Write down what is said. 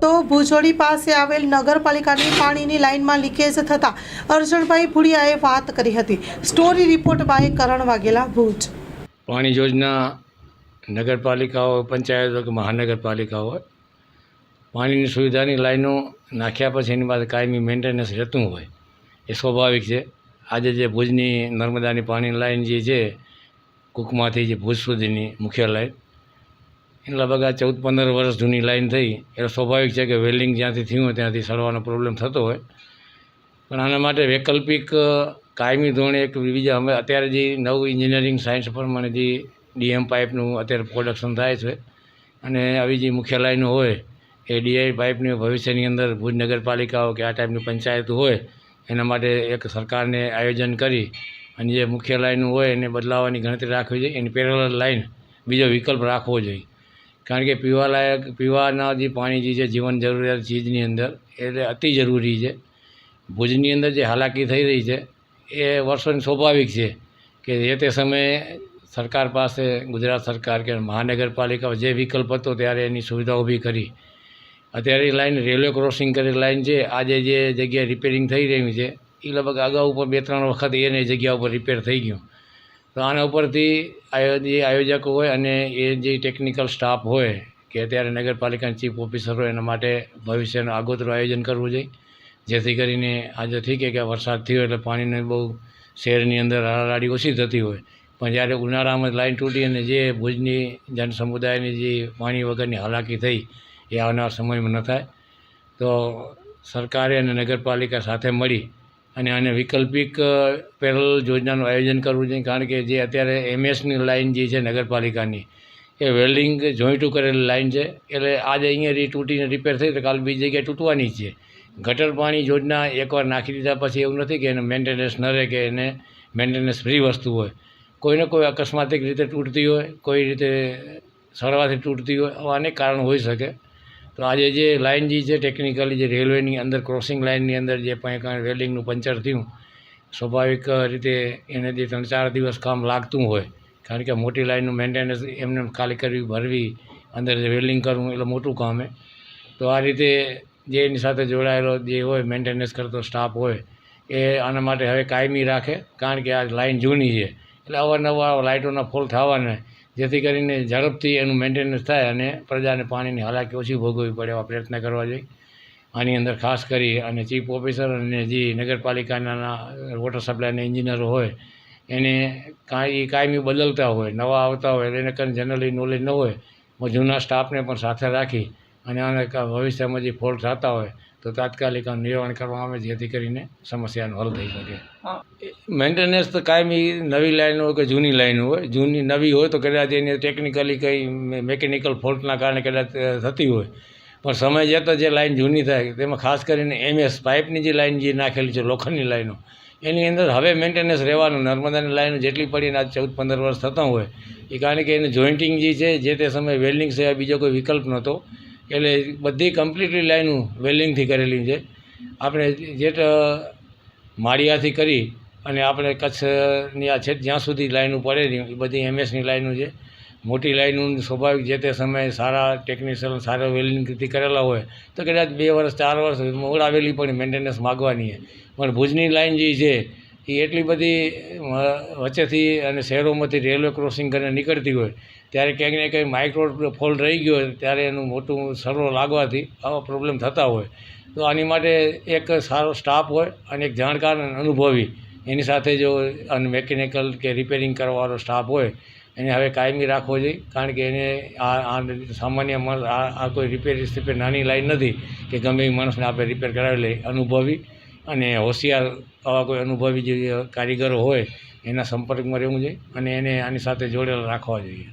તો ભુજોડી પાસે આવેલ નગરપાલિકાની પાણીની લાઇનમાં લીકેજ થતાં અર્જણભાઈ ભુડિયાએ વાત કરી હતી. Story report by Karan Vaghela, Bhuj. પાણી યોજના નગરપાલિકાઓ, પંચાયતો કે મહાનગરપાલિકા હોય, પાણીની સુવિધાની લાઈનો નાખ્યા પછી એની પાસે કાયમી મેન્ટેનન્સ રહેતું હોય, એ સ્વાભાવિક છે. આજે જે ભુજની નર્મદાની પાણીની લાઈન જે છે, કુકમાંથી જે ભુજ સુધીની મુખ્ય લાઈન એ લગભગ આ ચૌદ પંદર વર્ષ જૂની લાઈન થઈ, એટલે સ્વાભાવિક છે કે વેલ્ડિંગ જ્યાંથી થયું હોય ત્યાંથી સડવાનો પ્રોબ્લેમ થતો હોય. પણ આના માટે વૈકલ્પિક કાયમી ધોરણે એક બીજા, અમે અત્યારે જે નવું એન્જિનિયરિંગ સાયન્સ પ્રમાણે જે ડીએમ પાઇપનું અત્યારે પ્રોડક્શન થાય છે, અને આવી જે મુખ્ય લાઈનો હોય, એ ડીઆઈ પાઇપની ભવિષ્યની અંદર ભુજ નગરપાલિકાઓ કે આ ટાઈપની પંચાયત હોય, એના માટે એક સરકારને આયોજન કરી, અને જે મુખ્ય લાઈનો હોય એને બદલાવવાની ગણતરી રાખવી જોઈએ, એની પેરેલલ લાઈન બીજો વિકલ્પ રાખવો જોઈએ. કારણ કે પીવાલાયક પીવાના જે પાણી જે છે, જીવન જરૂરિયાત ચીજની અંદર, એટલે અતિ જરૂરી છે. ભુજની અંદર જે હાલાકી થઈ રહી છે, એ વર્ષોની સ્વાભાવિક છે કે જે તે સમયે સરકાર પાસે, ગુજરાત સરકાર કે મહાનગરપાલિકા જે વિકલ્પ હતો ત્યારે એની સુવિધા ઊભી કરી. અત્યારે લાઇન રેલવે ક્રોસિંગ કરેલી લાઈન છે, આજે જે જગ્યાએ રિપેરિંગ થઈ રહી છે, એ લગભગ અગાઉ ઉપર બે ત્રણ વખત એને જગ્યા ઉપર રિપેર થઈ ગયું. તો આના ઉપરથી જે આયોજકો હોય અને એ જે ટેકનિકલ સ્ટાફ હોય કે અત્યારે નગરપાલિકાના ચીફ ઓફિસર હોય એના માટે ભવિષ્યનું આગોતરું આયોજન કરવું જોઈએ. જેથી કરીને આજે ઠીક કે વરસાદ થયો એટલે પાણીની બહુ શહેરની અંદર હરાડી ઓછી થતી હોય. પણ જ્યારે ઉનાળામાં લાઈન તૂટી અને જે ભુજની જન સમુદાયની જે પાણી વગરની હાલાકી થઈ એ આવનાર સમયમાં ન થાય. તો સરકારે અને નગરપાલિકા સાથે મળી અને આને વૈકલ્પિક પેરલ યોજનાનું આયોજન કરવું જોઈએ, કારણ કે જે અત્યારે એમએસની લાઇન જે છે નગરપાલિકાની, એ વેલ્ડિંગ જોઈન્ટું કરેલી લાઈન છે. એટલે આજે અહીંયાથી તૂટીને રિપેર થઈ તો કાલ બીજી જગ્યાએ તૂટવાની છે. ગટર પાણી યોજના એકવાર નાખી દીધા પછી એવું નથી કે એને મેન્ટેનન્સ ન રહે કે એને મેન્ટેનન્સ ફ્રી વસ્તુ હોય. કોઈને કોઈ અકસ્માતિક રીતે તૂટતી હોય, કોઈ રીતે સરવાથી તૂટતી હોય, આવા અનેક કારણ હોઈ શકે. તો આજે જે લાઇન જે છે ટેકનિકલી જે રેલવેની અંદર ક્રોસિંગ લાઇનની અંદર જે પણ રેલિંગનું પંચર થયું, સ્વાભાવિક રીતે એને જે ત્રણ ચાર દિવસ કામ લાગતું હોય. કારણ કે મોટી લાઇનનું મેન્ટેનન્સ એમને એમ ખાલી કરવી, ભરવી, અંદર વેલ્ડિંગ કરવું, એટલે મોટું કામ તો આ રીતે જે એની સાથે જોડાયેલો જે હોય મેન્ટેનન્સ કરતો સ્ટાફ હોય, એ આના માટે હવે કાયમી રાખે. કારણ કે આ લાઇન જૂની છે. એટલે અવારનવાર લાઇટોના ફોલ થવાને જેથી કરીને ઝડપથી એનું મેન્ટેનન્સ થાય અને પ્રજાને પાણીની હાલાકી ઓછી ભોગવવી પડે એવા પ્રયત્ન કરવા જોઈએ. આની અંદર ખાસ કરી અને ચીફ ઓફિસર અને જે નગરપાલિકાના વોટર સપ્લાયના એન્જિનિયરો હોય, એને કાંઈ, કાયમી બદલતા હોય, નવા આવતા હોય, એને કંઈ જનરલી નોલેજ ન હોય જૂના સ્ટાફને પણ સાથે રાખી અને આને ભવિષ્યમાં જે ફોલ્ટ થતા હોય તો તાત્કાલિક નિવારણ કરવામાં આવે જેથી કરીને સમસ્યાનો હલ થઈ શકે. મેન્ટેનન્સ તો કાયમી નવી લાઈન હોય કે જૂની લાઈન હોય? જૂની નવી હોય તો કદાચ એની ટેકનિકલી કંઈ મેકેનિકલ ફોલ્ટના કારણે કદાચ થતી હોય. પણ સમય જતાં જે લાઈન જૂની થાય તેમાં ખાસ કરીને એમએસ પાઇપની જે લાઈન જે નાખેલી છે લોખંડની લાઈનો એની અંદર હવે મેન્ટેનન્સ રહેવાનું. નર્મદાની લાઈનો જેટલી પડીને આજ ચૌદ પંદર વર્ષ થતા હોય એ કારણ કે એનું જોઈન્ટિંગ જે છે જે તે સમયે વેલ્ડિંગ સિવાય બીજો કોઈ વિકલ્પ નહોતો. એટલે બધી કમ્પ્લીટલી લાઈનો વેલ્ડિંગથી કરેલી છે. આપણે જેટ માળિયાથી કરી અને આપણે કચ્છની આ છે જ્યાં સુધી લાઈનો પડે એ બધી એમએસની લાઈનો છે. મોટી લાઈનો સ્વાભાવિક જે તે સમયે સારા ટેકનિશિયન સારા વેલ્ડિંગથી કરેલા હોય, તો કદાચ બે વર્ષ, ચાર વર્ષ મોડાવેલી પણ મેન્ટેનન્સ માગવાની છે. પણ ભુજની લાઈન જે છે એ એટલી બધી વચ્ચેથી અને શહેરોમાંથી રેલવે ક્રોસિંગ કરીને નીકળતી હોય, ત્યારે ક્યાંક ને ક્યાંક માઇક્રો ફોલ્ટ રહી ગયો હોય, ત્યારે એનું મોટું સર્વો લાગવાથી આવા પ્રોબ્લેમ થતા હોય. તો આની માટે એક સારો સ્ટાફ હોય અને એક જાણકાર અને અનુભવી. એની સાથે જો અને મેકેનિકલ કે રિપેરિંગ કરવાવાળો સ્ટાફ હોય, એને હવે કાયમી રાખવો જોઈએ, કારણ કે એને આ સામાન્ય માણસ આ કોઈ રિપેર નાની લાઈન નથી કે ગમે એ માણસને આપણે રિપેર કરાવી લઈએ અનુભવી અને હોશિયાર આવા કોઈ અનુભવી જે કારીગરો હોય, એના સંપર્કમાં રહેવું જોઈએ અને એને આની સાથે જોડેલા રાખવા જોઈએ.